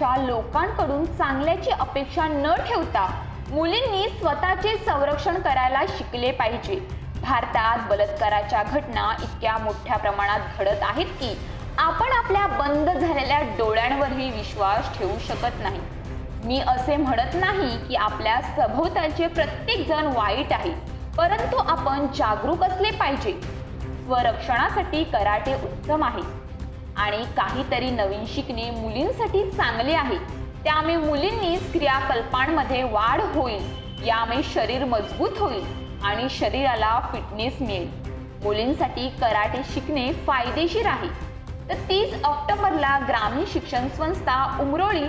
लोकांकडून चांगल्याची अपेक्षा न ठेवता मुलींनी स्वतःचे संरक्षण करायला शिकले पाहिजे. भारतात बलात्काराच्या घटना इतक्या मोठ्या प्रमाणात घडत आहेत की आपण आपल्या बंद झालेल्या डोळ्यांवरही विश्वास ठेवू शकत नाही. मी असे म्हणत नाही की आपल्या सभोवतालचे प्रत्येक जण वाईट आहे परंतु आपण जागरूक असले पाहिजे. स्वरक्षणासाठी कराटे उत्तम आहे आणि काहीतरी नवीन शिकणे मुलींसाठी चांगले आहे. त्यामुळे मुलींनी क्रियाकल्पांमध्ये वाढ होईल यामुळे शरीर मजबूत होईल आणि शरीराला फिटनेस मिळेल. मुलींसाठी कराटे शिकणे फायदेशीर आहे. तर तीस ऑक्टोबरला ग्रामीण शिक्षण संस्था उमरोळी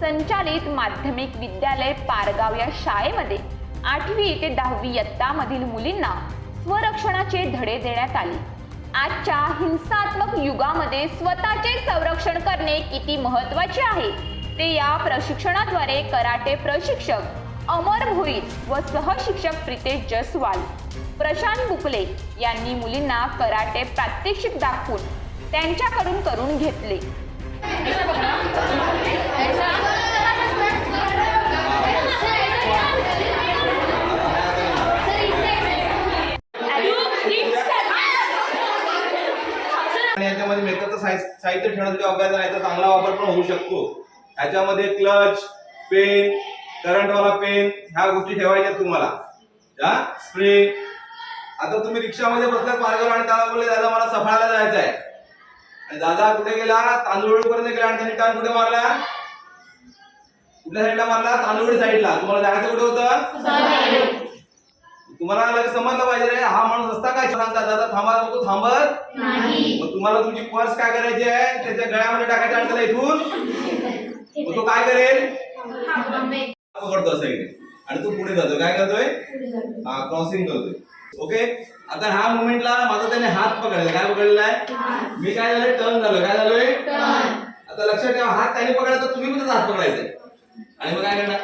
संचालित माध्यमिक विद्यालय पारगाव या शाळेमध्ये आठवी ते दहावी इयत्तामधील मुलींना स्वरक्षणाचे धडे देण्यात आले. आजच्या हिंसात्मक युगामध्ये स्वतःचे संरक्षण करणे किती महत्त्वाचे आहे? ते या प्रशिक्षणाद्वारे कराटे प्रशिक्षक अमर भोईर व सहशिक्षक प्रितेश जसवाल प्रशांत बुकले यांनी मुलींना कराटे प्रात्यक्षिक दाखवून त्यांच्याकडून करून घेतले. साहित्य ठेवण्यासाठी वापरायचा नाही तर चांगला वापर पण होऊ शकतो. ह्याच्यामध्ये क्लच पेन करंटवाला पेन ह्या गोष्टी ठेवायच्या तुम्हाला. हा? स्प्रे आता तुम्ही रिक्षामध्ये बसल्यात मार्गावर आणि त्याला बोलले दादा मला सफाळाला जायचं आहे आणि दादा कुठे गेला? तांदूळपर्यंत गेला आणि त्यांनी टर्न कुठे मारला? कुठल्या साईडला मारला? तांदूळ साईडला तुम्हाला जायचं कुठे होतं? तुम्हाला लगेच समजलं पाहिजे रे. हा माणूस रस्ता काय सांगता दादा थांबा तो थांबत? मग तुम्हाला तुमची पर्स काय करायची आहे? त्याच्या गळ्यामध्ये टाकायचं त्याला इथून. मग तो काय करेल? पकडतो असं आणि तो पुढे जातो काय करतोय? हा क्रॉसिंग करतोय. ओके आता ह्या मुवमेंटला माझा त्याने हात पकडला काय पकडलेला आहे? मी काय झालंय? टर्न झालो काय झालोय? आता लक्षात ठेवा हात त्याने पकडला तर तुम्ही पण हात पकडायचा? आणि मग काय करणार?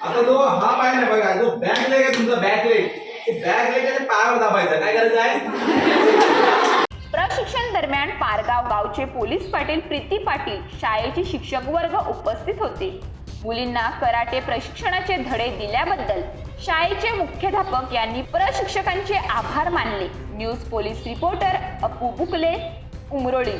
आता तो हा पाय नाही बघा जो बॅक लेग आहे तुमचा बॅक लेग बॅक लेग आहे पायावर दाबायचा काय करायचं आहे? प्रशिक्षण दरम्यान पारगाव गावचे पोलीस पाटील प्रीती पाटील शाळेचे शिक्षक वर्ग उपस्थित होते. मुलींना कराटे प्रशिक्षणाचे धडे दिल्याबद्दल शाळेचे मुख्याध्यापक यांनी प्रशिक्षकांचे आभार मानले. News police reporter Apu Bukle Umroli.